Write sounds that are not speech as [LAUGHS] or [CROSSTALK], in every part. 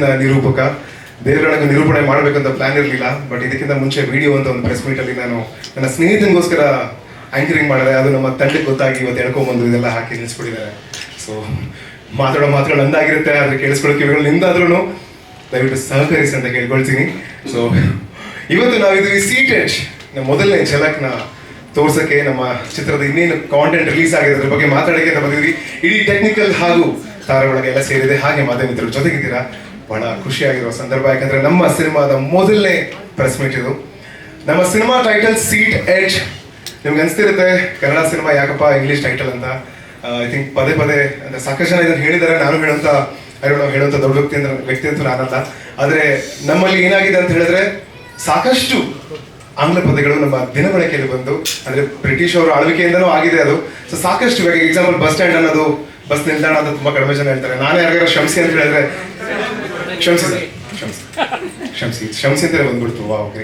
ಇವತ್ತಿನ ನಿರೂಪಕ, ದೇವರೊಳಗೆ ನಿರೂಪಣೆ ಮಾಡಬೇಕಂತ ಪ್ಲಾನ್ ಇರಲಿಲ್ಲ ಬಟ್ ಇದಕ್ಕಿಂತ ಮುಂಚೆ ವಿಡಿಯೋ ಅಂತ ಒಂದು ಪ್ರೆಸ್ ಅಲ್ಲಿ ನಾನು ನನ್ನ ಸ್ನೇಹಿತನಿಗೋಸ್ಕರ ಆಂಕರಿಂಗ್ ಮಾಡಿದೆ. ಅದು ನಮ್ಮ ತಂಡಕ್ಕೆ ಗೊತ್ತಾಗಿ ಇವತ್ತು ಎಳ್ಕೊಂಬಂದು ಇದೆಲ್ಲ ಹಾಕಿ ನಿಲ್ಲಿಸ್ಬಿಟ್ಟಿದ್ದಾರೆ. ಸೊ ಮಾತಾಡೋ ಮಾತುಗಳು ನಂದಾಗಿರುತ್ತೆ, ಆದ್ರೆ ಕೇಳಿಸ್ಕೊಳ್ಳೋ ಕಿವಿಗಳು ನಿಂದಾದ್ರೂ ದಯವಿಟ್ಟು ಸಹಕರಿಸಿ ಅಂತ ಕೇಳ್ಕೊಳ್ತೀನಿ. ಸೊ ಇವತ್ತು ನಾವು ಇದು ಸೀಟೆಡ್ ಮೊದಲನೇ ಝಲಕ್ನ ತೋರ್ಸಕ್ಕೆ ನಮ್ಮ ಚಿತ್ರದ ಇನ್ನೇನು ಕಾಂಟೆಂಟ್ ರಿಲೀಸ್ ಆಗಿದೆ ಅದ್ರ ಬಗ್ಗೆ ಮಾತಾಡಕ್ಕೆ ಅಂತ ಬಂದಿದ್ವಿ ಇಡೀ ಟೆಕ್ನಿಕಲ್ ಹಾಗೂ ತಾರೊಳಗೆ ಎಲ್ಲ ಸೇರಿದೆ. ಹಾಗೆ ಮಾಧ್ಯಮ ಮಿತ್ರರು ಜೊತೆಗಿದ್ದೀರಾ? ಬಹಳ ಖುಷಿಯಾಗಿರುವ ಸಂದರ್ಭ. ಯಾಕಂದ್ರೆ ನಮ್ಮ ಸಿನಿಮಾದ ಮೊದಲನೇ ಪ್ರೆಸ್ ಮೀಟ್ ಇದು. ನಮ್ಮ ಸಿನಿಮಾ ಟೈಟಲ್ ಸೀಟ್ ಎಡ್ಜ್ ನಿಮ್ಗೆ ಅನಿಸ್ತಿರುತ್ತೆ, ಕನ್ನಡ ಸಿನಿಮಾ ಯಾಕಪ್ಪ ಇಂಗ್ಲಿಷ್ ಟೈಟಲ್ ಅಂತ. ಐ ಥಿಂಕ್ ಪದೇ ಪದೇ, ಅಂದ್ರೆ ಸಾಕಷ್ಟು ಜನ ಇದನ್ನು ಹೇಳಿದ್ದಾರೆ. ನಾನು ಹೇಳುವಂತ ಅರಿವಣ ಹೇಳುವಂತ ದೊಡ್ಡ ವ್ಯಕ್ತಿ ಅಂದ್ರೆ ವ್ಯಕ್ತಿ ಅಂತ ನಾನಲ್ಲ. ಆದ್ರೆ ನಮ್ಮಲ್ಲಿ ಏನಾಗಿದೆ ಅಂತ ಹೇಳಿದ್ರೆ, ಸಾಕಷ್ಟು ಆಂಗ್ಲ ಪದಗಳು ನಮ್ಮ ದಿನಬಳಕೆಯಲ್ಲಿ ಬಂದು, ಅಂದ್ರೆ ಬ್ರಿಟಿಷ್ ಅವರ ಆಳ್ವಿಕೆಯಿಂದನೂ ಆಗಿದೆ ಅದು. ಸೊ ಸಾಕಷ್ಟು ಇವಾಗ ಎಕ್ಸಾಂಪಲ್ ಬಸ್ ಸ್ಟ್ಯಾಂಡ್ ಅನ್ನೋದು ಬಸ್ ನಿಲ್ದಾಣ ಅಂತ ತುಂಬಾ ಕಡಿಮೆ ಜನ ಹೇಳ್ತಾರೆ. ನಾನು ಯಾರಿಗಾರ ಶ್ರಮಿಸಿ ಅಂತ ಹೇಳಿದ್ರೆ ಕ್ಷಮಿಸಿ. ಕ್ಷಮಿಸಿ. ಕ್ಷಮಿಸಿ. ಅಂತಾನೆ ಬಂದ್ಬಿಡ್ತು ವಾ ಓಕೆ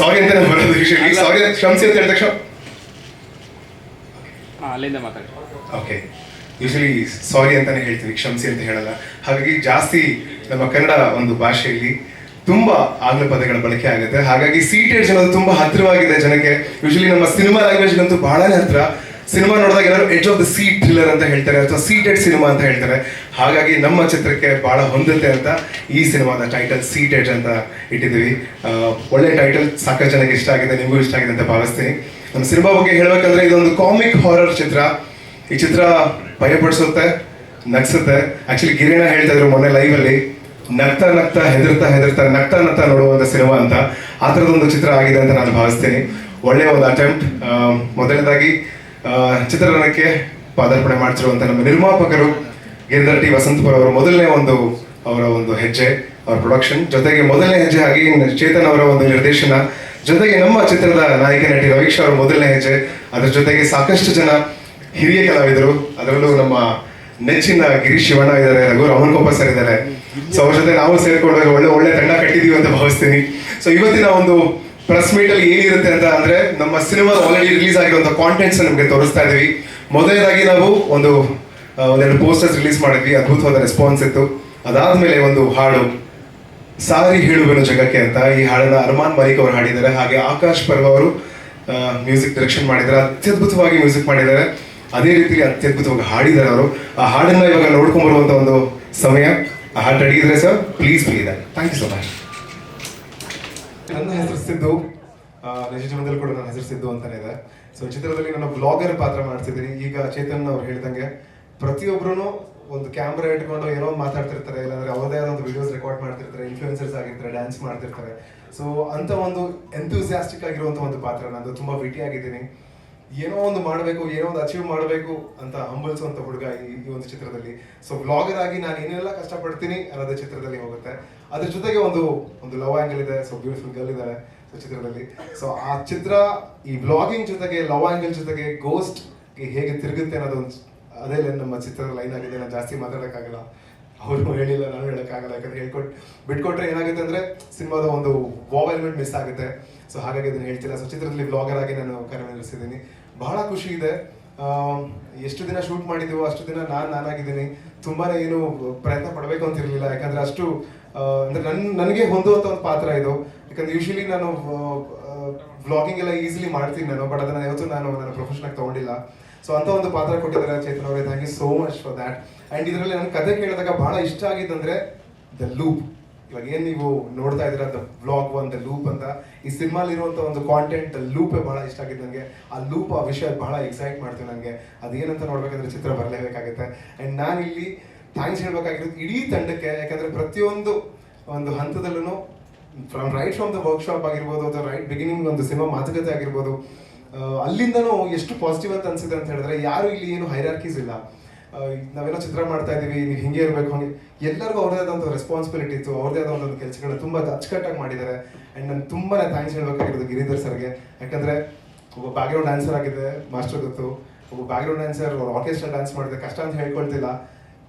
ಸಾರಿ ಅಂತಾನೆ ಬರೋದು ಯೂಶಲಿ ಸಾರಿ ಕ್ಷಮಿಸಿ. ಅಂತ ಹೇಳಿದ ತಕ್ಷಣ. ಅಲ್ಲಿಂದ ಮಾತಾಡಿ. ಓಕೆ ಯೂಶಲಿ ಸಾರಿ ಅಂತಾನೆ ಹೇಳ್ತೀವಿ. ಕ್ಷಮಿಸಿ ಅಂತ ಹೇಳಲ್ಲ. ಹಾಗಾಗಿ ಜಾಸ್ತಿ ನಮ್ಮ ಕನ್ನಡ ಒಂದು ಭಾಷೆಯಲ್ಲಿ ತುಂಬಾ ಆಂಗ್ಲ ಪದಗಳ ಬಳಕೆ ಆಗುತ್ತೆ. ಹಾಗಾಗಿ ಸೀಟೆಡ್ ಅನ್ನೋದು ತುಂಬಾ ಹತ್ತಿರವಾಗಿದೆ ಜನಕ್ಕೆ. ಯೂಶಲಿ ನಮ್ಮ ಸಿನಿಮಾ ಲ್ಯಾಂಗ್ವೇಜ್ಗಂತೂ ಬಹಳನೇ ಹತ್ರ ಸಿನಿಮಾ ನೋಡಿದಾಗ ಎಲ್ಲರೂ edge of the seat thriller ಅಂತ ಹೇಳ್ತಾರೆ, ಅಥವಾ ಸೀಟೆಡ್ ಸಿನಿಮಾ ಅಂತ ಹೇಳ್ತಾರೆ. ಹಾಗಾಗಿ ನಮ್ಮ ಚಿತ್ರಕ್ಕೆ ಬಹಳ ಹೊಂದುತ್ತೆ ಅಂತ ಈ ಸಿನಿಮಾದ ಟೈಟಲ್ ಸೀಟೆಡ್ ಅಂತ ಇಟ್ಟಿದ್ದೀವಿ. ಒಳ್ಳೆ ಟೈಟಲ್ ಸಾಕಷ್ಟು ಜನಕ್ಕೆ ಇಷ್ಟ ಆಗಿದೆ, ನಿಮಗೂ ಇಷ್ಟ ಆಗಿದೆ ಅಂತ ಭಾವಿಸ್ತೀನಿ. ನಮ್ಮ ಸಿನಿಮಾ ಬಗ್ಗೆ ಹೇಳಬೇಕಂದ್ರೆ ಇದೊಂದು ಕಾಮಿಕ್ ಹಾರರ್ ಚಿತ್ರ. ಈ ಚಿತ್ರ ಭಯಪಡಿಸುತ್ತೆ, ನಗ್ಸುತ್ತೆ. ಆಕ್ಚುಲಿ ಗಿರಿಣ ಹೇಳ್ತಾ ಇದ್ರು ಮೊನ್ನೆ ಲೈವ್ ಅಲ್ಲಿ, ನಗ್ತಾ ನಗ್ತಾ ಹೆದರ್ತಾ ಹೆದರ್ತಾ ನಗ್ತಾ ನಗ್ತಾ ನೋಡುವಂಥ ಸಿನಿಮಾ ಅಂತ. ಆ ಥರದೊಂದು ಚಿತ್ರ ಆಗಿದೆ ಅಂತ ನಾನು ಭಾವಿಸ್ತೀನಿ. ಒಳ್ಳೆಯ ಒಂದು ಅಟೆಂಪ್ಟ್ ಮೊದಲನೇದಾಗಿ ಚಿತ್ರರಂಗಕ್ಕೆ ಪಾದಾರ್ಪಣೆ ಮಾಡ್ತಿರುವಂಥ ನಮ್ಮ ನಿರ್ಮಾಪಕರು ಗಿರಿಧರ್ ಟಿ ವಸಂತಪುರ ಅವರ ಮೊದಲನೇ ಒಂದು ಅವರ ಒಂದು ಹೆಜ್ಜೆ, ಅವರ ಪ್ರೊಡಕ್ಷನ್ ಜೊತೆಗೆ ಮೊದಲನೇ ಹೆಜ್ಜೆ ಹಾಗೆ ಚೇತನ್ ಅವರ ಒಂದು ನಿರ್ದೇಶನ. ಜೊತೆಗೆ ನಮ್ಮ ಚಿತ್ರದ ನಾಯಕ ನಟಿ ರವೀಶ್ ಅವರ ಮೊದಲನೇ ಹೆಜ್ಜೆ. ಅದರ ಜೊತೆಗೆ ಸಾಕಷ್ಟು ಜನ ಹಿರಿಯ ಕಲಾವಿದರು. ಅದರಲ್ಲೂ ನಮ್ಮ ನೆಚ್ಚಿನ ಗಿರೀಶ್ ಶಿವಣ್ಣ ಇದ್ದಾರೆ, ರಘು ರಾಮನ್ ಕೋಪ ಸರ್ ಇದ್ದಾರೆ. ಸೊ ಅವ್ರ ಜೊತೆ ನಾವು ಸೇರ್ಕೊಂಡು ಒಳ್ಳೆ ಒಳ್ಳೆ ತಂಡ ಕಟ್ಟಿದೀವಿ ಅಂತ ಭಾವಿಸ್ತೀನಿ. ಸೊ ಇವತ್ತಿನ ಒಂದು ಪ್ರೆಸ್ ಮೀಟ್ ಅಲ್ಲಿ ಏನಿರುತ್ತೆ ಅಂತ ಅಂದ್ರೆ ನಮ್ಮ ಸಿನಿಮಾ ಆಲ್ರೆಡಿ ರಿಲೀಸ್ ಆಗಿರುವಂತಹ ಕಾಂಟೆಂಟ್ಸ್ ನಿಮಗೆ ತೋರಿಸ್ತಾ ಇದೀವಿ ಮೊದಲನೇದಾಗಿ ನಾವು ಒಂದು ಒಂದೆರಡು ಪೋಸ್ಟರ್ಸ್ ರಿಲೀಸ್ ಮಾಡಿದ್ವಿ. ಅದ್ಭುತವಾದ ರೆಸ್ಪಾನ್ಸ್ ಇತ್ತು. ಅದಾದ್ಮೇಲೆ ಒಂದು ಹಾಡು. ಸಾರಿ ಹೇಳುವೆನು ಜಗಕ್ಕೆ ಅಂತ ಈ ಹಾಡನ್ನ ಅರ್ಮಾನ್ ಮಲಿಕ್ ಅವರು ಹಾಡಿದ್ದಾರೆ. ಹಾಗೆ ಆಕಾಶ್ ಪರ್ವ ಅವರು ಮ್ಯೂಸಿಕ್ ಡೈರೆಕ್ಷನ್ ಮಾಡಿದ್ದಾರೆ. ಅತ್ಯದ್ಭುತವಾಗಿ ಮ್ಯೂಸಿಕ್ ಮಾಡಿದ್ದಾರೆ. ಅದೇ ರೀತಿ ಅತ್ಯದ್ಭುತವಾಗಿ ಹಾಡಿದ್ದಾರೆ ಅವರು. ಆ ಹಾಡನ್ನ ಇವಾಗ ನೋಡ್ಕೊಂಡ್ ಬರುವಂತ ಒಂದು ಸಮಯ. ಆ ಹಾಡು ಅಡಿಗಿದ್ರೆ sir please please thank you so much ನನ್ನ ಹೆಸರು ಸಿದ್ದು. ನಿಜ ಜೀವನದಲ್ಲಿ ಕೂಡ ನನ್ನ ಹೆಸರು ಸಿದ್ದು ಅಂತಾನೆ ಇದೆ. ಸೊ ಚಿತ್ರದಲ್ಲಿ ನಾನು ಬ್ಲಾಗರ್ ಪಾತ್ರ ಮಾಡ್ತಿದ್ದೀನಿ. ಈಗ ಚೇತನ್ ಅವ್ರು ಹೇಳ್ದಂಗೆ ಪ್ರತಿಯೊಬ್ರು ಒಂದು ಕ್ಯಾಮ್ರಾ ಇಟ್ಕೊಂಡು ಏನೋ ಮಾತಾಡ್ತಿರ್ತಾರೆ. ಇಲ್ಲಾಂದ್ರೆ ಅವ್ರದೇ ಆದ ಒಂದು ವಿಡಿಯೋಸ್ ರೆಕಾರ್ಡ್ ಮಾಡ್ತಿರ್ತಾರೆ. ಇನ್ಫ್ಲೂಯೆನ್ಸರ್ಸ್ ಆಗಿರ್ತಾರೆ ಡ್ಯಾನ್ಸ್ ಮಾಡ್ತಿರ್ತಾರೆ. ಸೊ ಅಂತ ಒಂದು ಎಂಥೂಸಿಯಾಸ್ಟಿಕ್ ಆಗಿರುವಂಥ ಒಂದು ಪಾತ್ರ. ನಾನು ತುಂಬಾ ಭೇಟಿ ಆಗಿದ್ದೀನಿ. ಏನೋ ಒಂದು ಮಾಡಬೇಕು, ಏನೋ ಒಂದು ಅಚೀವ್ ಮಾಡಬೇಕು ಅಂತ ಹಂಬಲಿಸುವಂತ ಹುಡುಗ ಈ ಈ ಒಂದು ಚಿತ್ರದಲ್ಲಿ. ಸೊ ಬ್ಲಾಗರ್ ಆಗಿ ನಾನು ಏನೆಲ್ಲ ಕಷ್ಟಪಡ್ತೀನಿ ಅನ್ನೋದು ಚಿತ್ರದಲ್ಲಿ ಹೋಗುತ್ತೆ. ಅದ್ರ ಜೊತೆಗೆ ಒಂದು ಒಂದು ಲವ್ ಆಂಗಲ್ ಇದೆ ಸೊ ಬ್ಯೂಟಿಫುಲ್ ಗರ್ಲ್ ಇದ್ದಾರೆ ಸೊ ಚಿತ್ರದಲ್ಲಿ. ಸೊ ಆ ಚಿತ್ರ ಈ ಬ್ಲಾಗಿಂಗ್ ಜೊತೆಗೆ ಲವ್ ಆಂಗಲ್ ಜೊತೆಗೆ ಗೋಸ್ಟ್ ಹೇಗೆ ತಿರುಗುತ್ತೆ ಅನ್ನೋದು ಒಂದು ಅದೇ ನಮ್ಮ ಚಿತ್ರದ ಲೈನ್ ಆಗಿದೆ ನಾನು ಜಾಸ್ತಿ ಮಾತಾಡೋಕ್ಕಾಗಲ್ಲ. ಅವರು ಹೇಳಿಲ್ಲ, ನಾನು ಹೇಳೋಕ್ಕಾಗಲ್ಲ, ಯಾಕಂದ್ರೆ ಹೇಳ್ಕೊಟ್, ಬಿಟ್ಕೊಟ್ರೆ ಏನಾಗುತ್ತೆ ಅಂದ್ರೆ ಸಿನಿಮಾದ ಒಂದು ವಾವ್ ಮಿಸ್ ಆಗುತ್ತೆ. ಸೊ ಹಾಗಾಗಿ ಅದನ್ನ ಹೇಳ್ತಿಲ್ಲ ಸೊ ಚಿತ್ರದಲ್ಲಿ ಬ್ಲಾಗರ್ ಆಗಿ ನಾನು ಕಾರ್ಯನಿರ್ವಹಿಸಿದ್ದೀನಿ ಬಹಳ ಖುಷಿ ಇದೆ. ಎಷ್ಟು ದಿನ ಶೂಟ್ ಮಾಡಿದ್ದೀವೋ ಅಷ್ಟು ದಿನ ನಾನು ನಾನಾಗಿದ್ದೀನಿ. ತುಂಬಾ ಏನು ಪ್ರಯತ್ನ ಪಡಬೇಕು ಅಂತ ಇರಲಿಲ್ಲ ಯಾಕಂದ್ರೆ ಅಷ್ಟು ಅಂದ್ರೆ ನನ್, ನನಗೆ ಹೊಂದುವಂತ ಒಂದು ಪಾತ್ರ ಇದು. ಯಾಕಂದ್ರೆ ಯೂಶಲಿ ನಾನು ವ್ಲಾಗಿಂಗ್ ಎಲ್ಲ ಈಸಿಲಿ ಮಾಡ್ತೀನಿ ನಾನು ಬಟ್ ಅದನ್ನ ಯಾವತ್ತೂ ನಾನು ನನ್ನ ಪ್ರೊಫೆಷನ್ ಆಗಿ ತಗೊಂಡಿಲ್ಲ. ಸೊ ಅಂತ ಒಂದು ಪಾತ್ರ ಕೊಟ್ಟಿದ್ದಾರೆ ಚೇತನ್ ಅವರೇ thank you so much for that and ಇದರಲ್ಲಿ ನನ್ನ ಕತೆ ಕೇಳಿದಾಗ ಬಹಳ ಇಷ್ಟ ಆಗಿದ್ದಂದ್ರೆ ದ ಲೂಪ್ ಇವಾಗ ಏನ್ ನೀವು ನೋಡ್ತಾ ಇದ್ದೀರಾ the blog on the loop ಅಂತ. ಈ ಸಿನಿಮಾಲಿ ಇರುವಂತ ಒಂದು ಕಾಂಟೆಂಟ್ ಲೂಪ್ ಬಹಳ ಇಷ್ಟ ಆಗಿದೆ ನನಗೆ ಆ ಲೂಪ್ ಆ ವಿಷಯ ಬಹಳ ಎಕ್ಸೈಟ್ ಮಾಡ್ತೀವಿ ನನಗೆ ಅದೇನಂತ ನೋಡ್ಬೇಕಂದ್ರೆ ಚಿತ್ರ ಬರಲೇಬೇಕಾಗುತ್ತೆ. ನಾನು ಇಲ್ಲಿ ಥ್ಯಾಂಕ್ಸ್ ಹೇಳ್ಬೇಕಾಗಿರೋದು ಇಡೀ ತಂಡಕ್ಕೆ, ಯಾಕಂದ್ರೆ ಪ್ರತಿಯೊಂದು ಒಂದು ಹಂತದಲ್ಲೂ from right from the workshop ಆಗಿರ್ಬೋದು ಅಥವಾ ರೈಟ್ ಬಿಗಿನಿಂಗ್ ಒಂದು ಸಿನಿಮಾ ಮಾತುಕತೆ ಆಗಿರ್ಬೋದು ಅಲ್ಲಿಂದನೂ ಎಷ್ಟು ಪಾಸಿಟಿವ್ ಅಂತ ಅನ್ಸಿದೆ ಅಂತ ಹೇಳಿದ್ರೆ ಯಾರು ಇಲ್ಲಿ ಏನು ಹೈರಾರ್ಕೀಸ್ ಇಲ್ಲ. ನಾವೆಲ್ಲ ಚಿತ್ರ ಮಾಡ್ತಾ ಇದೀವಿ, ನೀವು ಹಿಂಗೆ ಇರಬೇಕು, ಹಂಗೆ. ಎಲ್ಲರಿಗೂ ಅವ್ರದೇ ಆದಂಥ ರೆಸ್ಪಾನ್ಸಿಬಿಲಿಟಿ ಇತ್ತು ಅವ್ರದೇ ಆದ ಒಂದು ಕೆಲಸಗಳನ್ನ ತುಂಬಾ ಅಚ್ಚುಕಟ್ಟಾಗಿ ಮಾಡಿದ್ದಾರೆ. ಅಂಡ್ ನಾನು ತುಂಬಾನೇ ಥ್ಯಾಂಕ್ಸ್ ಹೇಳ್ಬೇಕಾಗಿರೋದು ಗಿರಿಧರ್ ಸರ್ಗೆ. ಯಾಕಂದ್ರೆ ಒಬ್ಬ ಬ್ಯಾಕ್ಗ್ರೌಂಡ್ ಡ್ಯಾನ್ಸರ್ ಆಗಿದೆ ಮಾಸ್ಟರ್ ಗೊತ್ತು ಒಬ್ಬ ಬ್ಯಾಕ್ಗ್ರೌಂಡ್ ಡ್ಯಾನ್ಸರ್ ಆರ್ಕೆಸ್ಟ್ರಾ ಡ್ಯಾನ್ಸ್ ಮಾಡಿದೆ ಕಷ್ಟ ಅಂತ ಹೇಳ್ಕೊಳ್ತಿಲ್ಲ.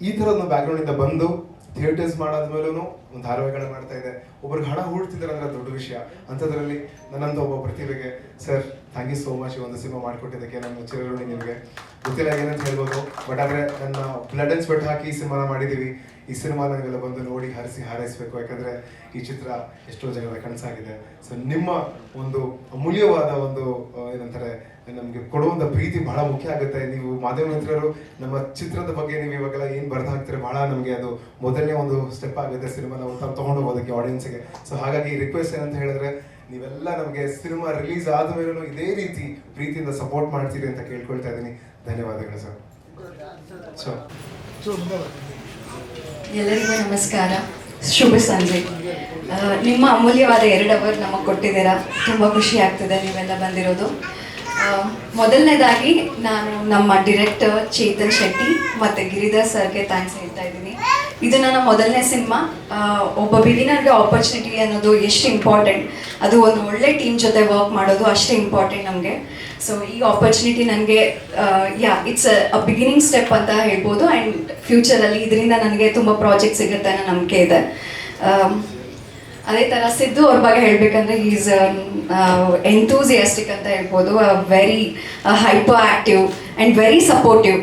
ಈ ಥರ ಒಂದು ಬ್ಯಾಕ್ಗ್ರೌಂಡ್ ಇಂದ ಬಂದು ಥಿಯೇಟರ್ಸ್ ಮಾಡಾದ್ಮೇಲೂ ಒಂದು ಧಾರಾವಾಹಿಗಳನ್ನ ಮಾಡ್ತಾ ಇದೆ ಒಬ್ರಿಗೆ ಹಣ ಹೂಡ್ತಿದ್ದಾರೆ ಅಂದ್ರೆ ದೊಡ್ಡ ವಿಷಯ. ಅಂಥದ್ರಲ್ಲಿ ನನ್ನಂತ ಒಬ್ಬ ಪ್ರತಿಭೆಗೆ, sir thank you so much ಒಂದು ಸಿನಿಮಾ ಮಾಡಿಕೊಟ್ಟಿದ್ದಕ್ಕೆ ನಮ್ಮ ಚಿರಋಣಿ ನಿಮಗೆ. ಗೊತ್ತಿಲ್ಲ ಏನಂತ ಹೇಳ್ಬೋದು ಬಟ್ ಆದ್ರೆ ನನ್ನ ಬ್ಲಡ್ ಅಂಡ್ ಸ್ವೆಟ್ ಹಾಕಿ ಸಿನಿಮಾನ ಮಾಡಿದೀವಿ. ಈ ಸಿನಿಮಾ ನೀವೆಲ್ಲ ಬಂದು ನೋಡಿ ಹರಿಸಿ ಹಾರೈಸಬೇಕು. ಯಾಕಂದ್ರೆ ಈ ಚಿತ್ರ ಎಷ್ಟೋ ಜನರ ಕನಸಾಗಿದೆ. ಸೊ ನಿಮ್ಮ ಒಂದು ಅಮೂಲ್ಯವಾದ ಒಂದು ಏನಂತಾರೆ ನಮಗೆ ಕೊಡುವಂತ ಪ್ರೀತಿ ಬಹಳ ಮುಖ್ಯ ಆಗುತ್ತೆ. ನೀವು ಮಾಧ್ಯಮ ಮಿತ್ರರು ನಮ್ಮ ಚಿತ್ರದ ಬಗ್ಗೆ ನೀವು ಇವಾಗೆಲ್ಲ ಏನು ಬರ್ದು ಹಾಕ್ತೀರಿ ಬಹಳ ನಮಗೆ ಅದು ಮೊದಲನೇ ಒಂದು ಸ್ಟೆಪ್ ಆಗುತ್ತೆ ಸಿನಿಮಾ ನಾವು ತಾವು ತಗೊಂಡು ಹೋಗೋದಕ್ಕೆ ಆಡಿಯನ್ಸ್ಗೆ ಸೊ ಹಾಗಾಗಿ ರಿಕ್ವೆಸ್ಟ್ ಏನಂತ ಹೇಳಿದ್ರೆ ನೀವೆಲ್ಲ ನಮಗೆ ಸಿನಿಮಾ ರಿಲೀಸ್ ಆದ್ಮೇಲೂ ಇದೇ ರೀತಿ ಪ್ರೀತಿಯಿಂದ ಸಪೋರ್ಟ್ ಮಾಡ್ತೀರಿ ಅಂತ ಕೇಳ್ಕೊಳ್ತಾ ಇದ್ದೀನಿ. ಧನ್ಯವಾದಗಳು ಸರ್. ಸೊ ಎಲ್ಲರಿಗೂ ನಮಸ್ಕಾರ. ಶುಭ ಸಂಜೆ. ನಿಮ್ಮ ಅಮೂಲ್ಯವಾದ ಎರಡು ಅವರ್ ನಮಗೆ ಕೊಟ್ಟಿದ್ದೀರಾ? ತುಂಬ ಖುಷಿ ಆಗ್ತಿದೆ ನೀವೆಲ್ಲ ಬಂದಿರೋದು. ಮೊದಲನೇದಾಗಿ ನಾನು ನಮ್ಮ ಡಿರೆಕ್ಟರ್ ಚೇತನ್ ಶೆಟ್ಟಿ ಮತ್ತು ಗಿರಿಧರ್ ಸರ್ಗೆ ಥ್ಯಾಂಕ್ಸ್ ಹೇಳ್ತಾ ಇದ್ದೀನಿ. ಇದು ನನ್ನ ಮೊದಲನೇ ಸಿನಿಮಾ. ಒಬ್ಬ ಬಿಗಿನರ್ಗೆ ಆಪರ್ಚುನಿಟಿ ಅನ್ನೋದು ಎಷ್ಟು ಇಂಪಾರ್ಟೆಂಟ್ ಅದು ಒಂದು ಒಳ್ಳೆ ಟೀಮ್ ಜೊತೆ ವರ್ಕ್ ಮಾಡೋದು ಅಷ್ಟೇ ಇಂಪಾರ್ಟೆಂಟ್ ನಮಗೆ. ಸೊ ಈ ಆಪರ್ಚುನಿಟಿ ನನಗೆ yeah it's a beginning step ಅಂತ ಹೇಳ್ಬೋದು. ಆ್ಯಂಡ್ ಫ್ಯೂಚರಲ್ಲಿ ಇದರಿಂದ ನನಗೆ ತುಂಬ ಪ್ರಾಜೆಕ್ಟ್ ಸಿಗುತ್ತೆ ಅನ್ನೋ ನಂಬಿಕೆ ಇದೆ. ಅದೇ ಥರ ಸಿದ್ದು ಅವ್ರ ಬಗ್ಗೆ ಹೇಳಬೇಕಂದ್ರೆ ಈಸ್ ಎಂತೂಸಿಯಾಸ್ಟಿಕ್ ಅಂತ ಹೇಳ್ಬೋದು very hyper active and very supportive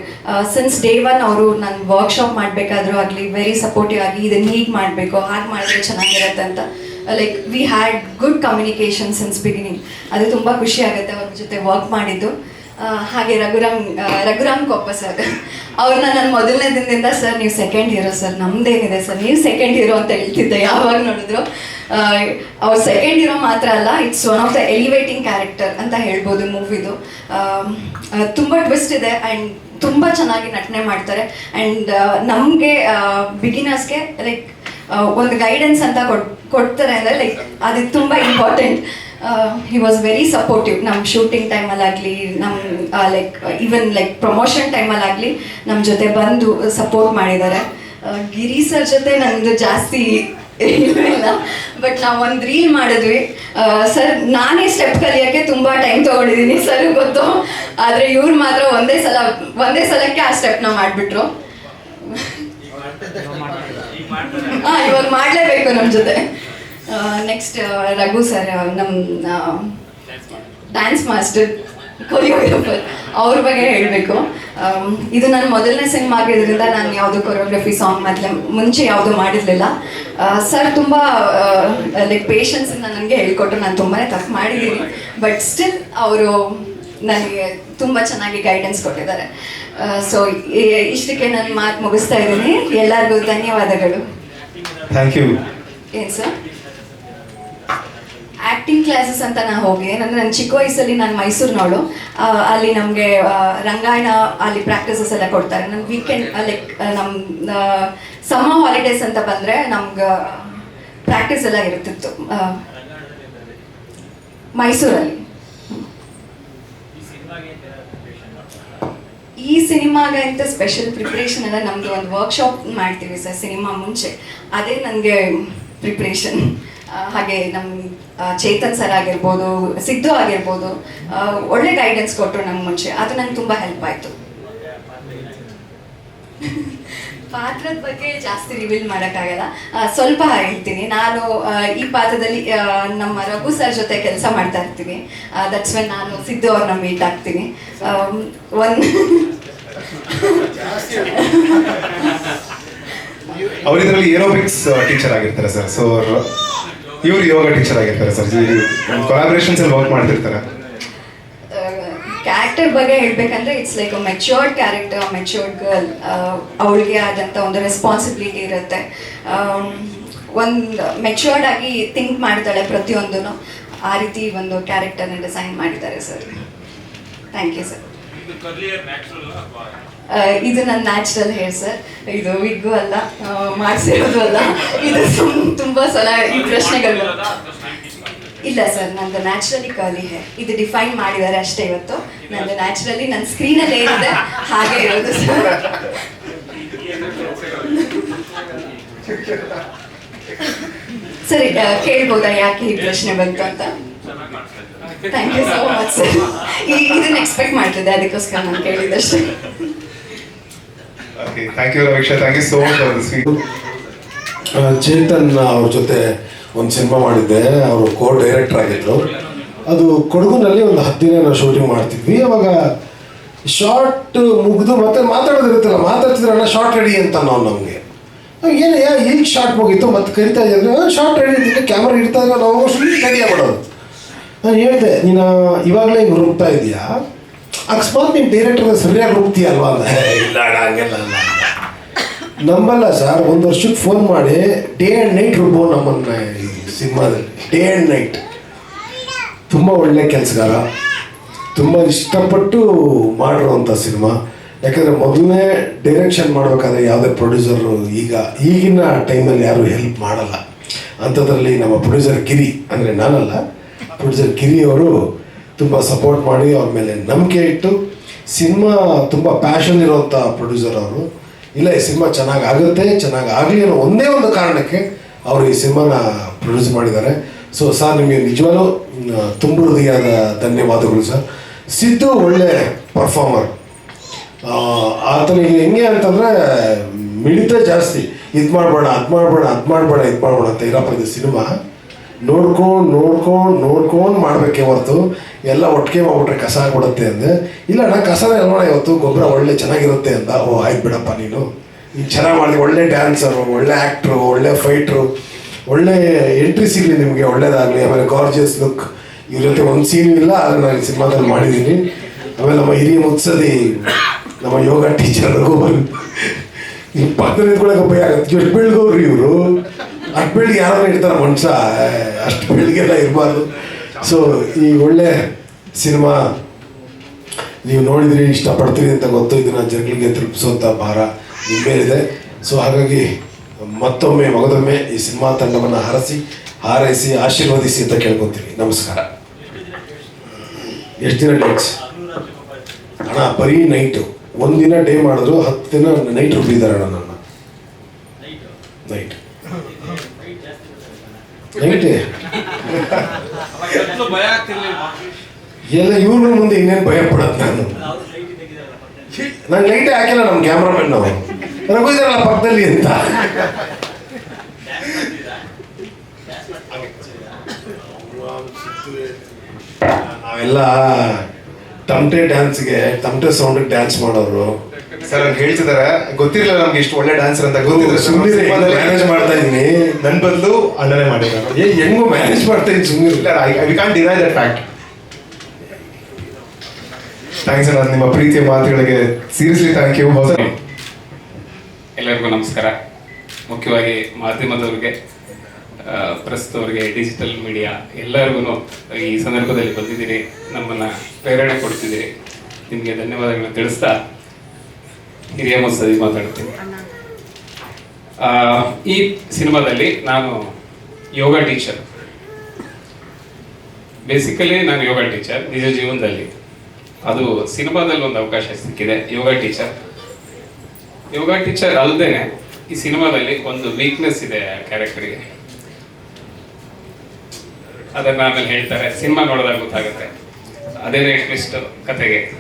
since day one ಅವರು ನನ್ನ ವರ್ಕ್ಶಾಪ್ ಮಾಡಬೇಕಾದ್ರೂ ಆಗಲಿ ವೆರಿ ಸಪೋರ್ಟಿವ್ ಆಗಿ ಇದನ್ನು ಹೀಗೆ ಮಾಡಬೇಕು, ಹಾಗೆ ಮಾಡಿದ್ರೆ ಚೆನ್ನಾಗಿರುತ್ತೆ ಅಂತ. Like we had good communication since beginning ಅದು ತುಂಬ ಖುಷಿ ಆಗುತ್ತೆ ಅವ್ರ ಜೊತೆ ವರ್ಕ್ ಮಾಡಿದ್ದು. ಹಾಗೆ ರಘುರಾಮ್ ರಘುರಾಮ್ ಕೊಪ್ಪ ಸರ್ ಅವ್ರನ್ನ ನಾನು ಮೊದಲನೇ ದಿನದಿಂದ ಸರ್ ನೀವು ಸೆಕೆಂಡ್ ಹೀರೋ ಸರ್ ನಮ್ದೇನಿದೆ ಸರ್ ನೀವು ಸೆಕೆಂಡ್ ಹೀರೋ ಅಂತ ಹೇಳ್ತಿದ್ದೆ ಯಾವಾಗ ನೋಡಿದ್ರು. ಅವ್ರ ಸೆಕೆಂಡ್ ಹೀರೋ ಮಾತ್ರ ಅಲ್ಲ it's one of the elevating character ಅಂತ ಹೇಳ್ಬೋದು ಮೂವಿದು ತುಂಬ ಟ್ವಿಸ್ಟ್ ಇದೆ ಆ್ಯಂಡ್ ತುಂಬ ಚೆನ್ನಾಗಿ ನಟನೆ ಮಾಡ್ತಾರೆ. ಆ್ಯಂಡ್ ನಮಗೆ ಬಿಗಿನರ್ಸ್ಗೆ ಲೈಕ್ ಒಂದು ಗೈಡೆನ್ಸ್ ಅಂತ ಕೊಡ್, ಕೊಡ್ತಾರೆ ಅಂದರೆ ಲೈಕ್ ಅದು ತುಂಬ important he was very supportive ನಮ್ಮ ಶೂಟಿಂಗ್ ಟೈಮಲ್ಲಾಗಲಿ ನಮ್ಮ ಲೈಕ್ ಈವನ್ ಲೈಕ್ ಪ್ರಮೋಷನ್ ಟೈಮಲ್ಲಾಗಲಿ ನಮ್ಮ ಜೊತೆ ಬಂದು ಸಪೋರ್ಟ್ ಮಾಡಿದ್ದಾರೆ. ಆ, ಗಿರಿ ಸರ್ ಜೊತೆ ನಂದು ಜಾಸ್ತಿ ಇಲ್ಲ ಬಟ್ ನಾವು ಒಂದು ರೀಲ್ ಮಾಡಿದ್ವಿ. ಸರ್ ನಾನೇ ಸ್ಟೆಪ್ ಕಲಿಯೋಕ್ಕೆ ತುಂಬ ಟೈಮ್ ತೊಗೊಂಡಿದ್ದೀನಿ ಸರ್ ಗೊತ್ತು. ಆದರೆ ಇವ್ರು ಮಾತ್ರ ಒಂದೇ ಸಲ ಒಂದೇ ಸಲಕ್ಕೆ ಆ ಸ್ಟೆಪ್ನ ಮಾಡಿಬಿಟ್ರು. ಹಾಂ ಇವಾಗ ಮಾಡಲೇಬೇಕು ನಮ್ಮ ಜೊತೆ. ನೆಕ್ಸ್ಟ್ ರಘು ಸರ್ ನಮ್ಮ ಡ್ಯಾನ್ಸ್ ಮಾಸ್ಟರ್ ಕೊರಿಯೋಗ್ರಾಫರ್ ಅವ್ರ ಬಗ್ಗೆ ಹೇಳಬೇಕು. ಇದು ನನ್ನ ಮೊದಲನೇ ಸಿನಿಮಾ ಆಗಿರೋದ್ರಿಂದ ನಾನು ಯಾವುದು ಕೊರಿಯೋಗ್ರಫಿ ಸಾಂಗ್ ಮೊದಲೇ ಮುಂಚೆ ಯಾವುದು ಮಾಡಿರಲಿಲ್ಲ. ಸರ್ ತುಂಬ ಲೈಕ್ ಪೇಷನ್ಸಿಂದ ನನಗೆ ಹೇಳಿಕೊಟ್ಟು ನಾನು ತುಂಬಾ ತಪ್ಪು ಮಾಡಿದ್ದೀನಿ. ಬಟ್ ಸ್ಟಿಲ್ ಅವರು ನನಗೆ ತುಂಬ ಚೆನ್ನಾಗಿ ಗೈಡೆನ್ಸ್ ಕೊಟ್ಟಿದ್ದಾರೆ. ಸೊ ಇಷ್ಟಕ್ಕೆ ನಾನು ಮಾತು ಮುಗಿಸ್ತಾ ಇದ್ದೀನಿ. ಎಲ್ಲರಿಗೂ ಧನ್ಯವಾದಗಳು. ಥ್ಯಾಂಕ್ ಯು ಏನು ಸರ್ ಆ್ಯಕ್ಟಿಂಗ್ ಕ್ಲಾಸಸ್ ಅಂತ ನಾನು ಹೋಗಿ ಅಂದರೆ ನನ್ನ ಚಿಕ್ಕ ವಯಸ್ಸಲ್ಲಿ ನಾನು ಮೈಸೂರಿನವಳು. ಅಲ್ಲಿ ನಮಗೆ ರಂಗಾಯಣ ಅಲ್ಲಿ ಪ್ರಾಕ್ಟೀಸಸ್ ಎಲ್ಲ ಕೊಡ್ತಾರೆ. ನನ್ನ ವೀಕೆಂಡ್ ಲೈಕ್ ನಮ್ಮ ಸಮ್ಮರ್ ಹಾಲಿಡೇಸ್ ಅಂತ ಬಂದರೆ ನಮ್ಗೆ ಪ್ರಾಕ್ಟೀಸ್ ಎಲ್ಲ ಇರ್ತಿತ್ತು ಮೈಸೂರಲ್ಲಿ. ಈ ಸಿನಿಮಾಗೆ ಅಂತ ಸ್ಪೆಷಲ್ ಪ್ರಿಪ್ರೇಷನ್ ಎಲ್ಲ ನಮ್ದು ಒಂದು ವರ್ಕ್ಶಾಪ್ ಮಾಡ್ತೀವಿ ಸರ್ ಸಿನಿಮಾ ಮುಂಚೆ. ಅದೇ ನನಗೆ ಪ್ರಿಪ್ರೇಷನ್ ಹಾಗೆ ನಮ್ಮ ಚೇತನ್ ಸರ್ ಆಗಿರ್ಬೋದು, ಸಿದ್ದು ಆಗಿರ್ಬೋದು ಒಳ್ಳೆ ಗೈಡೆನ್ಸ್ ಕೊಟ್ಟರು ನಮ್ಗೆ ಮುಂಚೆ. ಅದು ನಂಗೆ ತುಂಬ ಹೆಲ್ಪ್ ಆಯಿತು. [LAUGHS] ಪಾತ್ರದ ಬಗ್ಗೆ ಜಾಸ್ತಿ ರಿವೀಲ್ ಮಾಡೋಕ್ಕಾಗಲ್ಲ. ಸ್ವಲ್ಪ ಹೇಳ್ತೀನಿ. ನಾನು ಈ ಪಾತ್ರದಲ್ಲಿ ನಮ್ಮ ರಘು ಸರ್ ಜೊತೆ ಕೆಲಸ ಮಾಡ್ತಾ ಇರ್ತೀನಿ. ದಟ್ಸ್ ವೆನ್ ನಾನು ಸಿದ್ದು ಅವ್ರನ್ನ ಮೀಟ್ ಆಗ್ತೀನಿ. ಒಂದು ಏರೋಬಿಕ್ಸ್ ಟೀಚರ್ ಆಗಿರ್ತಾರೆ ಸರ್. ಸೊ ಇವ್ರು ಯೋಗ ಟೀಚರ್ ಆಗಿರ್ತಾರೆ ಸರ್ ಕೊಲಾಬ್ರೇಷನ್ಸ್ ಅಲ್ಲಿ ವರ್ಕ್ ಮಾಡ್ತಿರ್ತಾರೆ. ಕ್ಯಾರೆಕ್ಟರ್ ಬಗ್ಗೆ ಹೇಳ್ಬೇಕಂದ್ರೆ it's like a matured character matured girl ಅವಳಿಗೆ ಆದಂಥ ಒಂದು ರೆಸ್ಪಾನ್ಸಿಬಿಲಿಟಿ ಇರುತ್ತೆ. ಒಂದು ಮೆಚ್ಯೂರ್ಡ್ ಆಗಿ ಥಿಂಕ್ ಮಾಡ್ತಾಳೆ ಪ್ರತಿಯೊಂದೂ ಆ ರೀತಿ ಒಂದು ಕ್ಯಾರೆಕ್ಟರ್ನ ಡಿಸೈನ್ ಮಾಡಿದ್ದಾರೆ ಸರ್ ಥ್ಯಾಂಕ್ ಯು ಸರ್ ಇದು ನನ್ನ ನ್ಯಾಚುರಲ್ ಹೇರ್ ಸರ್ ಇದು ವಿಗ್ಗು ಅಲ್ಲ ಮಾಡಿಸಿರೋದು ಅಲ್ಲ. ಇದು ತುಂಬ ತುಂಬಾ ಸಲ ಈ ಪ್ರಶ್ನೆಗಳು ಇಲ್ಲ ಸರ್ ನಂದು ನ್ಯಾಚುರಲಿ ಕರ್ಲಿ ಹೇರ್ ಇದು ಡಿಫೈನ್ ಮಾಡಿದ್ದಾರೆ ಅಷ್ಟೇ ಇವತ್ತು. ನಂದು ನ್ಯಾಚುರಲಿ ನನ್ನ ಸ್ಕ್ರೀನಲ್ಲಿ ಏನಿದೆ ಹಾಗೆ ಇರೋದು ಸರ್ ಸರಿ ಕೇಳ್ಬೋದಾ ಯಾಕೆ ಈ ಪ್ರಶ್ನೆ ಬಂತು ಅಂತ? Thank you so much sir ಇದನ್ನ ಎಕ್ಸ್ಪೆಕ್ಟ್ ಮಾಡ್ತಿದ್ದೆ ಅದಕ್ಕೋಸ್ಕರ ನಾನು ಕೇಳಿದ್ದಷ್ಟೇ. Thank you Raveeksha thank you so much for this Chetan ಅವ್ರ ಜೊತೆ ಒಂದು ಸಿನಿಮಾ ಮಾಡಿದ್ದೆ. ಅವರು ಕೋ ಡೈರೆಕ್ಟರ್ ಆಗಿದ್ರು. ಅದು ಕೊಡಗುನಲ್ಲಿ ಒಂದು ಹತ್ತು ದಿನ ನಾವು ಶೂಟಿಂಗ್ ಮಾಡ್ತಿದ್ವಿ. ಅವಾಗ ಶಾರ್ಟ್ ಮುಗಿದು ಮತ್ತೆ ಮಾತಾಡೋದಿರುತ್ತಲ್ಲ ಮಾತಾಡ್ತಿದ್ರಲ್ಲ ಶಾರ್ಟ್ ರೆಡಿ ಅಂತ ನಾವು ನಮಗೆ. ಏನು, ಯಾ ಈಗ ಶಾರ್ಟ್ ಮುಗೀತು? ಮತ್ತೆ ಕರಿತಾ ಇದ್ದಾರೆ ಶಾರ್ಟ್ ರೆಡಿ ಅಂತ ಕ್ಯಾಮ್ರಾ ಇಡ್ತಾ ಇದ್ರೆ ನಾವು ಸುಮ್ಮನೆ ರೆಡಿ ಮಾಡೋದು ನಾನು ಹೇಳಿದೆ, ನೀನು ಇವಾಗಲೇ ಹಿಂಗೆ ರುಬ್ತಾ ಇದೀಯಾ? ಅಕಸ್ಮಾತ್ ನೀನು ಡೈರೆಕ್ಟರ್ ಸರಿಯಾಗಿ ಹೋಗ್ತಿ ಅಲ್ವಾ "ಹೇ, ಇಲ್ಲ ಹಂಗೆಲ್ಲ. ನಂಬಲ್ಲ ಸರ್ ಒಂದು ವರ್ಷಕ್ಕೆ ಫೋನ್ ಮಾಡಿ ಡೇ ಆ್ಯಂಡ್ ನೈಟ್ ರುಬ್ಬೋ ನಮ್ಮನ್ನ ಸಿನಿಮಾದಲ್ಲಿ. ಡೇ ಆ್ಯಂಡ್ ನೈಟ್ ತುಂಬ ಒಳ್ಳೆ ಕೆಲಸಗಾರ. ತುಂಬ ಇಷ್ಟಪಟ್ಟು ಮಾಡಿರುವಂಥ ಸಿನಿಮಾ. ಯಾಕಂದರೆ ಮೊದಲನೇ ಡೈರೆಕ್ಷನ್ ಮಾಡಬೇಕಾದ್ರೆ ಯಾವುದೇ ಪ್ರೊಡ್ಯೂಸರು ಈಗ ಈಗಿನ ಟೈಮಲ್ಲಿ ಯಾರು ಹೆಲ್ಪ್ ಮಾಡಲ್ಲ. ಅಂಥದ್ರಲ್ಲಿ ನಮ್ಮ ಪ್ರೊಡ್ಯೂಸರ್ ಗಿರಿ ಅಂದರೆ ನಾನಲ್ಲ ಪ್ರೊಡ್ಯೂಸರ್ ಗಿರಿ ಅವರು ತುಂಬ ಸಪೋರ್ಟ್ ಮಾಡಿ, ಅವ್ರ ಮೇಲೆ ನಂಬಿಕೆ ಇಟ್ಟು, ಸಿನಿಮಾ ತುಂಬ ಪ್ಯಾಷನ್ ಇರೋಂಥ ಪ್ರೊಡ್ಯೂಸರ್ ಅವರು. ಇಲ್ಲ, ಈ ಸಿನಿಮಾ ಚೆನ್ನಾಗಿ ಆಗುತ್ತೆ, ಚೆನ್ನಾಗಿ ಆಗಲಿ ಅನ್ನೋ ಒಂದೇ ಒಂದು ಕಾರಣಕ್ಕೆ ಅವರು ಈ ಸಿನಿಮಾನ ಪ್ರೊಡ್ಯೂಸ್ ಮಾಡಿದ್ದಾರೆ. ಸೊ ಸರ್ ನಿಮಗೆ ನಿಜವಾಗ್ಲೂ ತುಂಬ ಹೃದಯದ ಧನ್ಯವಾದಗಳು ಸರ್ ಸಿದ್ದು ಒಳ್ಳೆ ಪರ್ಫಾರ್ಮರ್ ಆತನಿಗೆ ಹೆಂಗೆ ಅಂತಂದರೆ ಮಿಡಿತ ಜಾಸ್ತಿ. ಇದು ಮಾಡಬೇಡ, ಅದು ಮಾಡಬೇಡ ಅದು ಮಾಡಬೇಡ, ಇದು ಮಾಡಬೇಡ ಅಂತ ಇರಪ್ಪ ಇದು ಸಿನಿಮಾ. ನೋಡ್ಕೊಂಡು ನೋಡ್ಕೊಂಡು ನೋಡ್ಕೊಂಡು ಮಾಡಬೇಕೆ ಹೊರತು ಎಲ್ಲ ಒಟ್ಟಿಗೆ ಹೋಗ್ಬಿಟ್ರೆ ಕಸ ಕೊಡುತ್ತೆ ಅಂದೆ. ಇಲ್ಲ ಅಣ್ಣ, ಕಸ ಎಲ್ಲ ಇವತ್ತು ಗೊಬ್ಬರ ಒಳ್ಳೆ ಚೆನ್ನಾಗಿರುತ್ತೆ ಅಂತ. ಓ, ಆಯ್ತು ಬಿಡಪ್ಪ ನೀನು. ನೀನು ಚೆನ್ನಾಗಿ ಮಾಡಿ ಒಳ್ಳೆ ಡ್ಯಾನ್ಸರು ಒಳ್ಳೆ ಆ್ಯಕ್ಟ್ರು ಒಳ್ಳೆ ಫೈಟ್ರು ಒಳ್ಳೆ ಎಂಟ್ರಿ ಸಿಗಲಿ ನಿಮಗೆ, ಒಳ್ಳೇದಾಗಲಿ. ಆಮೇಲೆ ಗಾರ್ಜಿಯಸ್ ಲುಕ್ ಇವ್ರ ಜೊತೆ ಒಂದು ಸೀನ್ ಇಲ್ಲ, ಆದರೆ ನಾನು ಸಿನಿಮಾದಲ್ಲಿ ಮಾಡಿದ್ದೀನಿ ಆಮೇಲೆ ನಮ್ಮ ಹಿರಿಯ ಮುತ್ಸದಿ ನಮ್ಮ ಯೋಗ ಟೀಚರ್ ಈ ಪಕ್ಕದಲ್ಲಿ ನಿಂತ್ಕೊಳ್ಳೋಕೆ ಭಯ ಆಗುತ್ತೆ. ಎಷ್ಟು ಇವರು. ಅಷ್ಟು ಬೆಳಿಗ್ಗೆ ಯಾರೋ ಇರ್ತಾರೆ ಮನುಷ್ಯ. ಅಷ್ಟು ಬೆಳಿಗ್ಗೆಲ್ಲ ಇರಬಾರ್ದು. ಸೊ ಈ ಒಳ್ಳೆ ಸಿನಿಮಾ ನೀವು ನೋಡಿದ್ರಿ, ಇಷ್ಟಪಡ್ತೀರಿ ಅಂತ ಗೊತ್ತು ಇದನ್ನ ಜನಗಳಿಗೆ ತಲುಪಿಸುವಂಥ ಭಾರ ನಿಮ್ಮೇಲಿದೆ ಸೊ ಹಾಗಾಗಿ ಮತ್ತೊಮ್ಮೆ, ಮಗದೊಮ್ಮೆ ಈ ಸಿನಿಮಾ ತಂಡವನ್ನು ಹರಸಿ, ಹಾರೈಸಿ, ಆಶೀರ್ವದಿಸಿ ಅಂತ ಕೇಳ್ಕೊತೀವಿ ನಮಸ್ಕಾರ. ಎಷ್ಟು ದಿನ ಡೇಟ್ಸ್ ಅಣ್ಣ, ಬರೀ ನೈಟು ಒಂದಿನ ಡೇ ಮಾಡಿದ್ರು, ಹತ್ತು ದಿನ ನೈಟ್ ರುಬ್ಬಿದ್ದಾರೆ ಅಣ್ಣ ನನ್ನ. ನೈಟ್ ಆಗ್ತಿರ್ಲಿಲ್ಲ. ಎಲ್ಲ ಇವ್ರ ಮುಂದೆ ಇನ್ನೇನು ಭಯ ಪಡತ್ತೆ ನಾನು? ನಾನು ಲೈಟೇ ಹಾಕಿಲ್ಲ ನಮ್ಮ ಕ್ಯಾಮ್ರಾಮನ್ ನಾವು ರಘು ಇದಾರಲ್ಲ ಪಕ್ಕದಲ್ಲಿ ಅಂತ. ನಾವೆಲ್ಲ ತಮಟೆ ಡ್ಯಾನ್ಸ್ಗೆ ತಮಟೆ ಸೌಂಡಿಗೆ ಡ್ಯಾನ್ಸ್ ಮಾಡೋರು. ಸರ್ ಅವ್ರು ಹೇಳ್ತಿದಾರೆ ಗೊತ್ತಿರಲಿಲ್ಲ ನಮ್ಗೆ ಇಷ್ಟು ಒಳ್ಳೆ ಡಾನ್ಸರ್ ಅಂತ ಗೊತ್ತಿದ್ರೆ ಸುಮ್ಮನೆ ಮ್ಯಾನೇಜ್ ಮಾಡ್ತಾ ಇದ್ದೀನಿ ನನ್ನ ಬದಲು ಅಣ್ಣನೇ ಮಾಡಿದ್ದಾರೆ. ಏ ಹೆಂಗೋ ಮ್ಯಾನೇಜ್ ಮಾಡ್ತಾ ಇದ್ದೀನಿ ಸುಮ್ಮನೆ ಇಲ್ಲ I can't deny that fact thanks ಅಣ್ಣ ನಿಮ್ಮ ಪ್ರೀತಿಯ ಮಾತುಗಳಿಗೆ ಸೀರಿಯಸ್ಲಿ ಥ್ಯಾಂಕ್ ಯು ಹೊಸ ಎಲ್ಲರಿಗೂ ನಮಸ್ಕಾರ. ಮುಖ್ಯವಾಗಿ ಮಾಧ್ಯಮದವ್ರಿಗೆ ಪ್ರಸ್ತುತವರಿಗೆ ಪ್ರಸ್ತುತವ್ರಿಗೆ ಡಿಜಿಟಲ್ ಮೀಡಿಯಾ ಎಲ್ಲರಿಗೂ ಈ ಸಂದರ್ಭದಲ್ಲಿ ಬಂದಿದ್ದೀರಿ ನಮ್ಮನ್ನು ಪ್ರೇರಣೆ ಕೊಡ್ತಿದ್ದೀರಿ. ನಿಮಗೆ ಧನ್ಯವಾದಗಳನ್ನ ತಿಳಿಸ್ತಾ ಹಿರಿಯ ಮುತ್ಸದಿ ಮಾತಾಡ್ತೀನಿ. ಆ, ಈ ಸಿನಿಮಾದಲ್ಲಿ ನಾನು ಯೋಗ ಟೀಚರ್. ಬೇಸಿಕಲಿ ನಾನು ಯೋಗ ಟೀಚರ್ ನಿಜ ಜೀವನದಲ್ಲಿ. ಅದು ಸಿನಿಮಾದಲ್ಲಿ ಒಂದು ಅವಕಾಶ ಸಿಕ್ಕಿದೆ ಯೋಗ ಟೀಚರ್. ಯೋಗ ಟೀಚರ್ ಅಲ್ಲದೇನೆ ಈ ಸಿನಿಮಾದಲ್ಲಿ ಒಂದು ವೀಕ್ನೆಸ್ ಇದೆ ಆ ಕ್ಯಾರೆಕ್ಟರ್ಗೆ ಅದನ್ನ ಆಮೇಲೆ ಹೇಳ್ತಾರೆ ಸಿನಿಮಾ ನೋಡಿದಾಗ ಗೊತ್ತಾಗುತ್ತೆ. ಅದೇನೇ ಟ್ವಿಸ್ಟ್ ಕತೆಗೆ.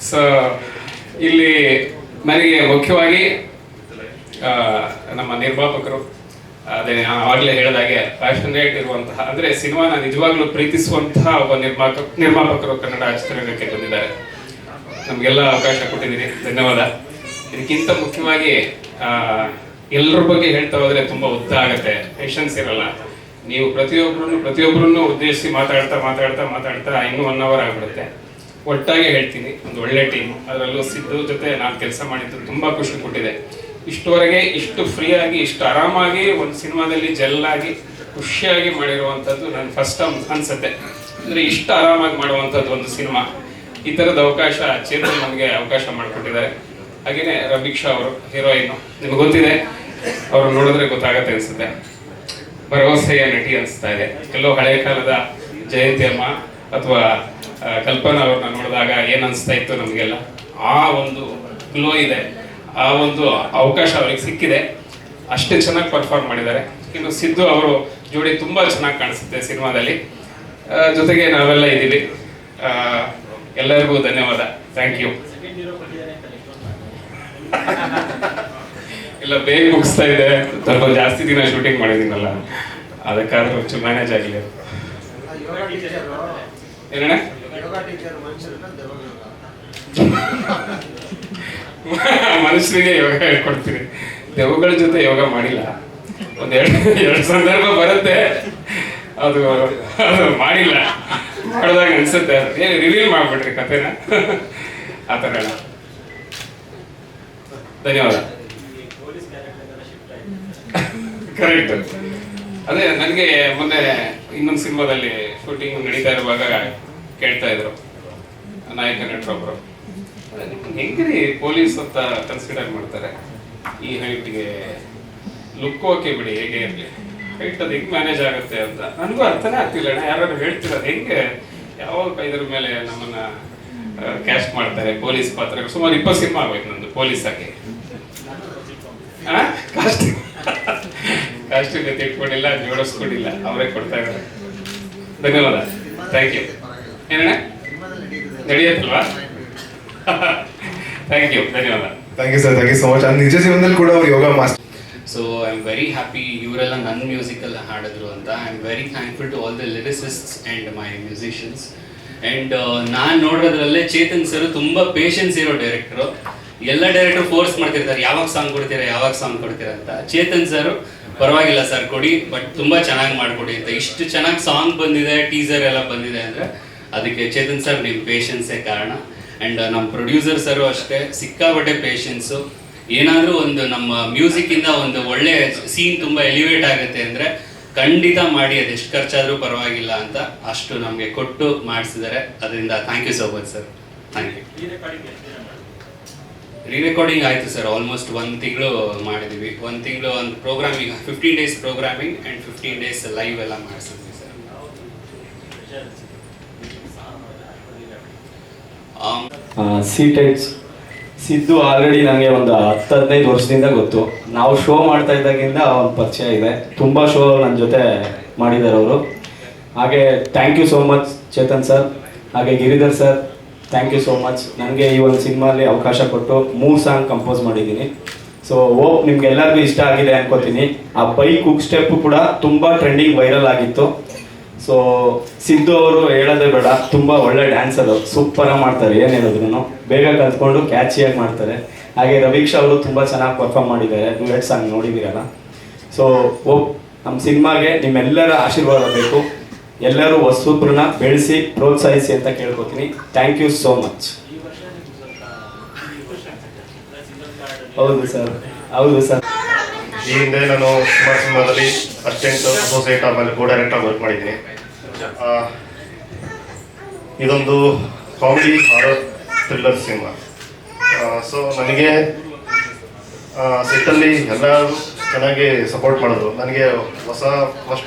ಸೊ ಇಲ್ಲಿ ನನಗೆ ಮುಖ್ಯವಾಗಿ ನಮ್ಮ ನಿರ್ಮಾಪಕರು ಅದೇ ನಾನು ಆವಾಗಲೇ ಹೇಳಿದಾಗೆ ಪ್ಯಾಷನೇಟ್ ಇರುವಂತಹ, ಅಂದ್ರೆ ಸಿನಿಮಾನ ನಿಜವಾಗ್ಲೂ ಪ್ರೀತಿಸುವಂತಹ ಒಬ್ಬ ನಿರ್ಮಾಪಕ ನಿರ್ಮಾಪಕರು ಕನ್ನಡ ಚಿತ್ರರಂಗಕ್ಕೆ ಬಂದಿದ್ದಾರೆ. ನಮಗೆಲ್ಲ ಅವಕಾಶ ಕೊಟ್ಟಿದ್ದೀರಿ. ಧನ್ಯವಾದ. ಇದಕ್ಕಿಂತ ಮುಖ್ಯವಾಗಿ ಎಲ್ಲರ ಬಗ್ಗೆ ಹೇಳ್ತಾ ಹೋದ್ರೆ ತುಂಬಾ ಉದ್ದ ಆಗುತ್ತೆ. ಪೇಷನ್ಸ್ ಇರಲ್ಲ. ನೀವು ಪ್ರತಿಯೊಬ್ಬರನ್ನು ಪ್ರತಿಯೊಬ್ಬರನ್ನು ಉದ್ದೇಶಿಸಿ ಮಾತಾಡ್ತಾ ಮಾತಾಡ್ತಾ ಮಾತಾಡ್ತಾ ಇನ್ನೂ ಒನ್ ಅವರ್ ಆಗ್ಬಿಡುತ್ತೆ. ಒಟ್ಟಾಗಿ ಹೇಳ್ತೀನಿ, ಒಂದು ಒಳ್ಳೆ ಟೀಮ್ ಅದರಲ್ಲೂ ಸಿದ್ದು ಜೊತೆ ನಾನು ಕೆಲಸ ಮಾಡಿದ್ದು ತುಂಬಾ ಖುಷಿ ಕೊಟ್ಟಿದೆ. ಇಷ್ಟುವರೆಗೆ ಇಷ್ಟು ಫ್ರೀ ಆಗಿ, ಇಷ್ಟು ಆರಾಮಾಗಿ, ಒಂದು ಸಿನಿಮಾದಲ್ಲಿ ಜಲ್ಲಾಗಿ ಖುಷಿಯಾಗಿ ಮಾಡಿರುವಂಥದ್ದು ನನ್ನ ಫಸ್ಟ್ ಟೈಮ್ ಅನ್ಸುತ್ತೆ. ಅಂದ್ರೆ ಇಷ್ಟು ಆರಾಮಾಗಿ ಮಾಡುವಂಥದ್ದು ಒಂದು ಸಿನಿಮಾ. ಈ ಥರದ ಅವಕಾಶ ಚೇತನ್ ನಮಗೆ ಅವಕಾಶ ಮಾಡಿಕೊಟ್ಟಿದ್ದಾರೆ. ಹಾಗೆಯೇ ರಭಿಕ್ಷಾ ಅವರು ಹೀರೋಯಿನ್ ನಿಮ್ಗೆ ಗೊತ್ತಿದೆ ಅವರು ನೋಡಿದ್ರೆ ಗೊತ್ತಾಗತ್ತೆ ಅನ್ಸುತ್ತೆ. ಭರವಸೆಯ ನಟಿ ಅನಿಸ್ತಾ ಇದೆ. ಎಲ್ಲೋ ಹಳೆ ಕಾಲದ ಜಯಂತಿ ಅಮ್ಮ, ಅಥವಾ ಕಲ್ಪನಾ ಅವ್ರನ್ನ ನೋಡಿದಾಗ ಏನ್ ಅನಿಸ್ತಾ ಇತ್ತು ನಮಗೆಲ್ಲ? ಆ ಒಂದು ಗ್ಲೋ ಇದೆ. ಆ ಒಂದು ಅವಕಾಶ ಅವ್ರಿಗೆ ಸಿಕ್ಕಿದೆ. ಅಷ್ಟೇ ಚೆನ್ನಾಗಿ ಪರ್ಫಾರ್ಮ್ ಮಾಡಿದ್ದಾರೆ. ಇನ್ನು ಸಿದ್ದು ಅವರು ಜೋಡಿ ತುಂಬಾ ಚೆನ್ನಾಗಿ ಕಾಣಿಸುತ್ತೆ ಸಿನಿಮಾದಲ್ಲಿ. ಜೊತೆಗೆ ನಾವೆಲ್ಲ ಇದ್ದೀವಿ. ಎಲ್ಲರಿಗೂ ಧನ್ಯವಾದ. ಥ್ಯಾಂಕ್ ಯು ಇಲ್ಲ ಬೇಗ ಮುಗಿಸ್ತಾ ಇದೆ. ಸ್ವಲ್ಪ ಜಾಸ್ತಿ ದಿನ ಶೂಟಿಂಗ್ ಮಾಡಿದ್ದೀನಲ್ಲ. ಅದಕ್ಕಾದ್ರೂ ಮ್ಯಾನೇಜ್ ಆಗಲಿ. ಏನಣ್ಣ? ಮನುಷ್ಯರಿಗೆ ಯೋಗ ಹೇಳ್ಕೊಡ್ತೀನಿ. ದೆವ್ವಗಳ ಜೊತೆ ಯೋಗ ಮಾಡಿಲ್ಲ. ಒಂದ್ ಎರಡು ಸಂದರ್ಭ ಬರುತ್ತೆ. ಅದು ಮಾಡಿಲ್ಲ. ಮಾಡಿದಾಗ ಅನ್ಸುತ್ತೆ. ಏನು ರಿವೀಲ್ ಮಾಡ್ಬಿಟ್ರಿ ಕಥೆನ. ಆ ಥರ ಧನ್ಯವಾದ. ಕರೆಕ್ಟ್ ಅದೇ, ನನಗೆ ಮೊನ್ನೆ ಇನ್ನೊಂದು ಸಿನಿಮಾದಲ್ಲಿ ಶೂಟಿಂಗ್ ನಡೀತಾ ಇರುವಾಗ ಕೇಳ್ತಾ ಇದ್ರು. ನಾಯಕ ನಟರೊಬ್ರು ಹೆಂಗ್ರಿ ಪೊಲೀಸ್ ಅಂತ ಕನ್ಸಿಡರ್ ಮಾಡ್ತಾರೆ? ಈ ಹೈಟ್ಗೆ ಲುಕ್ ಓಕೆ ಬಿಡಿ, ಹೇಗೆ ಇರಲಿ? ಹೈಟ್ ಅದು ಹೆಂಗ್ ಮ್ಯಾನೇಜ್ ಆಗುತ್ತೆ ಅಂತ? ನನಗೂ ಅರ್ಥನೇ ಆಗ್ತಿಲ್ಲ ಅಣ್ಣ ಯಾರು ಹೇಳ್ತಿರೋದು ಹೆಂಗೆ? ಯಾವ ಇದ್ರ ಮೇಲೆ ನಮ್ಮನ್ನ ಕ್ಯಾಸ್ಟ್ ಮಾಡ್ತಾರೆ ಪೊಲೀಸ್ ಪಾತ್ರ ಸುಮಾರು ಇಪ್ಪತ್ತು ಸಿನಿಮಾ ಆಗೋಯ್ತು ನಂದು ಪೊಲೀಸ್ ಆಗಿ. ಕಾಸ್ಟ್ಯೂಮ್ ಕಾಸ್ಟ್ಯೂಮ್ ಎತ್ತಿಟ್ಕೊಂಡಿಲ್ಲ ಜೋಡಿಸ್ಕೊಂಡಿಲ್ಲ. ಅವರೇ ಕೊಡ್ತಾ ಇದ್ದಾರೆ. ಧನ್ಯವಾದ. ಥ್ಯಾಂಕ್ ಯು ಏನಣ್ಣ ನಡೆಯತ್ತಲ್ವಾ? ಥ್ಯಾಂಕ್ [LAUGHS] ಯು ಧನ್ಯವಾದ. Thank you sir thank you so much ನಿಜ ಜೀವನದಲ್ಲಿ ಕೂಡ ಅವ್ರು yoga master so I am very happy ಇವರೆಲ್ಲ ನನ್ನ ಮ್ಯೂಸಿಕಲ್ಲಿ ಹಾಡಿದ್ರು ಅಂತ. I am very thankful to all the lyricists and my musicians and ನಾನು ನೋಡೋದ್ರಲ್ಲೇ ಚೇತನ್ ಸರ್ ತುಂಬ ಪೇಷನ್ಸ್ ಇರೋ ಡೈರೆಕ್ಟ್ರು ಎಲ್ಲ ಡೈರೆಕ್ಟರ್ ಫೋರ್ಸ್ ಮಾಡ್ತಿರ್ತಾರೆ. ಯಾವಾಗ ಸಾಂಗ್ ಕೊಡ್ತೀರಾ ಯಾವಾಗ ಸಾಂಗ್ ಕೊಡ್ತೀರಾ ಅಂತ. ಚೇತನ್ ಸರ್ ಪರವಾಗಿಲ್ಲ ಸರ್ ಕೊಡಿ. ಬಟ್ ತುಂಬ ಚೆನ್ನಾಗಿ ಮಾಡಿಕೊಡಿ ಅಂತ. ಇಷ್ಟು ಚೆನ್ನಾಗಿ ಸಾಂಗ್ ಬಂದಿದೆ ಟೀಸರ್ ಎಲ್ಲ ಬಂದಿದೆ ಅಂದರೆ ಅದಕ್ಕೆ ಚೇತನ್ ಸರ್ ನಿಮ್ಮ ಪೇಷನ್ಸೇ ಕಾರಣ. ಆ್ಯಂಡ್ ನಮ್ಮ ಪ್ರೊಡ್ಯೂಸರ್ ಸರು ಅಷ್ಟೇ ಸಿಕ್ಕಾಪಟ್ಟೆ ಪೇಷನ್ಸು ಏನಾದರೂ ಒಂದು ನಮ್ಮ ಮ್ಯೂಸಿಕ್ಕಿಂದ ಒಂದು ಒಳ್ಳೆ ಸೀನ್ ತುಂಬ ಎಲಿವೇಟ್ ಆಗುತ್ತೆ ಅಂದರೆ ಖಂಡಿತ ಮಾಡಿ ಅದೆಷ್ಟು ಖರ್ಚಾದರೂ ಪರವಾಗಿಲ್ಲ ಅಂತ ಅಷ್ಟು ನಮಗೆ ಕೊಟ್ಟು ಮಾಡಿಸಿದ್ದಾರೆ. ಅದರಿಂದ thank you so much sir thank you re recording ಆಯಿತು ಸರ್ ಆಲ್ಮೋಸ್ಟ್ ಒಂದು ತಿಂಗಳು ಮಾಡಿದ್ವಿ. ಒಂದು ತಿಂಗಳು ಒಂದು programming fifteen days programming and fifteen days live ಎಲ್ಲ ಮಾಡಿಸಿದ್ವಿ. ಆಮ್, ಸೀಟೆಡ್ಸ್ ಸಿದ್ದು ಆಲ್ರೆಡಿ ನನಗೆ ಒಂದು ಹತ್ತು ಹದಿನೈದು ವರ್ಷದಿಂದ ಗೊತ್ತು. ನಾವು ಶೋ ಮಾಡ್ತಾ ಇದ್ದಾಗಿಂದ ಪರಿಚಯ ಇದೆ. ತುಂಬ ಶೋ ನನ್ನ ಜೊತೆ ಮಾಡಿದ್ದಾರೆ ಅವರು. ಹಾಗೆ thank you so much Chetan sir ಹಾಗೆ Giridhar sir thank you so much ನನಗೆ ಈ ಒಂದು ಸಿನಿಮಾಲಿ ಅವಕಾಶ ಕೊಟ್ಟು ಮೂರು ಸಾಂಗ್ ಕಂಪೋಸ್ ಮಾಡಿದ್ದೀನಿ. ಸೊ ಓಪ್ ನಿಮ್ಗೆಲ್ಲರಿಗೂ ಇಷ್ಟ ಆಗಿದೆ ಅನ್ಕೋತೀನಿ. ಆ ಬೈಕ್ ಕುಕ್ ಸ್ಟೆಪ್ ಕೂಡ ತುಂಬ ಟ್ರೆಂಡಿಂಗ್ ವೈರಲ್ ಆಗಿತ್ತು. ಸೊ ಸಿದ್ದು ಅವರು ಹೇಳೋದೇ ಬೇಡ, ತುಂಬಾ ಒಳ್ಳೆ ಡ್ಯಾನ್ಸ್ ಸೂಪರ್ ಆಗಿ ಮಾಡ್ತಾರೆ, ಏನ್ ಹೇಳಿದ್ರು ಬೇಗ ಕಲ್ತ್ಕೊಂಡು ಕ್ಯಾಚಿಯಾಗಿ ಮಾಡ್ತಾರೆ. ಹಾಗೆ ರವೀಕ್ಷಾ ಅವರು ತುಂಬಾ ಚೆನ್ನಾಗಿ ಪರ್ಫಾರ್ಮ್ ಮಾಡಿದ್ದಾರೆ ಡ್ಯೂಯೆಟ್ ಸಾಂಗ್ ನೋಡಿದಿರಲ್ಲ ಸೊ ಓ ನಮ್ಮ ಸಿನಿಮಾಗೆ ನಿಮ್ಮೆಲ್ಲರ ಆಶೀರ್ವಾದ ಬೇಕು. ಎಲ್ಲರೂ ಹೊಸಬ್ರನ್ನ ಬೆಳೆಸಿ, ಪ್ರೋತ್ಸಾಹಿಸಿ ಅಂತ ಕೇಳ್ಕೊತೀನಿ. ಥ್ಯಾಂಕ್ ಯು ಸೋ ಮಚ್ ಹೌದು ಸರ್ ಹೌದು ಸರ್. ಈ ಹಿಂದೆ ನಾನು ಸುಮಾರು ಸಿನಿಮಾದಲ್ಲಿ ಅಸಿಸ್ಟೆಂಟ್ ಅಸೋಸಿಯೇಟ್ ಆಮೇಲೆ ಕೋ ಡೈರೆಕ್ಟರ್ ವರ್ಕ್ ಮಾಡಿದ್ದೀನಿ. ಇದೊಂದು comedy horror thriller cinema. So ನನಗೆ ಸೆಟ್ಟಲ್ಲಿ ಎಲ್ಲರೂ ಚೆನ್ನಾಗಿ ಸಪೋರ್ಟ್ ಮಾಡೋದು ನನಗೆ ಹೊಸ ಫಸ್ಟ್